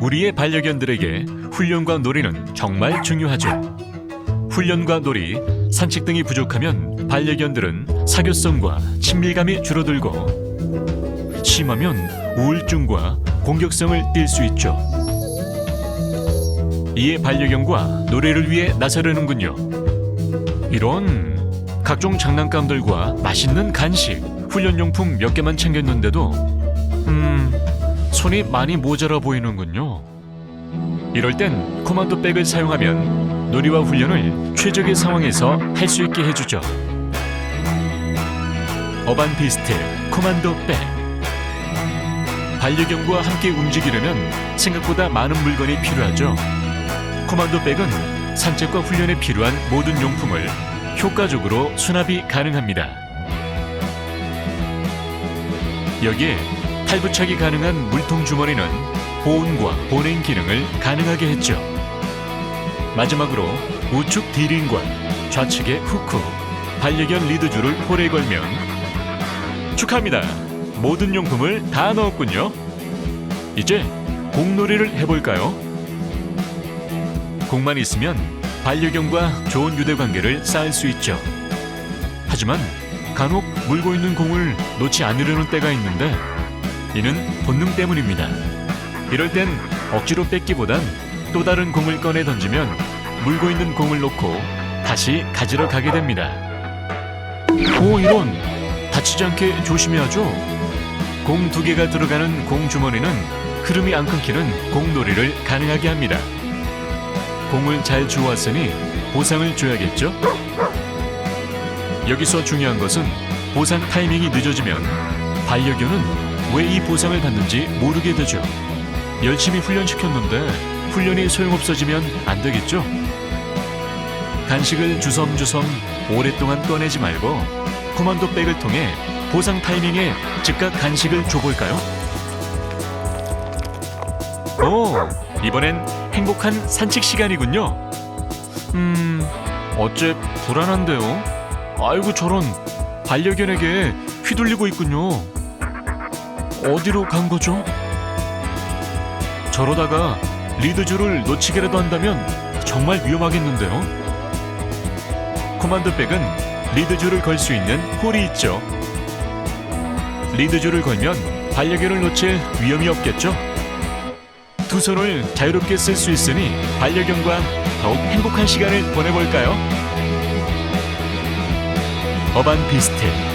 우리의 반려견들에게 훈련과 놀이는 정말 중요하죠. 훈련과 놀이, 산책 등이 부족하면 반려견들은 사교성과 친밀감이 줄어들고 심하면 우울증과 공격성을 띨 수 있죠. 이에 반려견과 놀이를 위해 나서려는군요. 이런 각종 장난감들과 맛있는 간식, 훈련용품 몇 개만 챙겼는데도 음, 손이 많이 모자라 보이는군요. 이럴 땐 코만도 백을 사용하면 놀이와 훈련을 최적의 상황에서 할 수 있게 해주죠. 어반 비스트 코만도 백. 반려견과 함께 움직이려면 생각보다 많은 물건이 필요하죠. 코만도 백은 산책과 훈련에 필요한 모든 용품을 효과적으로 수납이 가능합니다. 여기에 탈부착이 가능한 물통 주머니는 보온과 보냉 기능을 가능하게 했죠. 마지막으로 우측 디링과 좌측의 후크, 반려견 리드줄을 홀에 걸면 축하합니다. 모든 용품을 다 넣었군요. 이제 공놀이를 해볼까요? 공만 있으면 반려견과 좋은 유대 관계를 쌓을 수 있죠. 하지만 간혹 물고 있는 공을 놓지 않으려는 때가 있는데 이는 본능 때문입니다. 이럴 땐 억지로 뺏기보단 또 다른 공을 꺼내 던지면 물고 있는 공을 놓고 다시 가지러 가게 됩니다. 오 이런 다치지 않게 조심해야죠. 공 두 개가 들어가는 공 주머니는 흐름이 안 끊기는 공놀이를 가능하게 합니다. 공을 잘 주웠으니 보상을 줘야겠죠? 여기서 중요한 것은 보상 타이밍이 늦어지면 반려견은 왜 이 보상을 받는지 모르게 되죠. 열심히 훈련시켰는데 훈련이 소용없어지면 안 되겠죠? 간식을 주섬주섬 오랫동안 꺼내지 말고 코만도 백을 통해 보상 타이밍에 즉각 간식을 줘볼까요? 오, 이번엔 행복한 산책 시간이군요. 음, 어째 불안한데요? 아이고 저런 반려견에게 휘둘리고 있군요. 어디로 간 거죠? 저러다가 리드줄을 놓치게라도 한다면 정말 위험하겠는데요. 코만도 백은 리드줄을 걸 수 있는 홀이 있죠. 리드줄을 걸면 반려견을 놓칠 위험이 없겠죠. 두 손을 자유롭게 쓸 수 있으니 반려견과 더욱 행복한 시간을 보내볼까요? 어반 비스트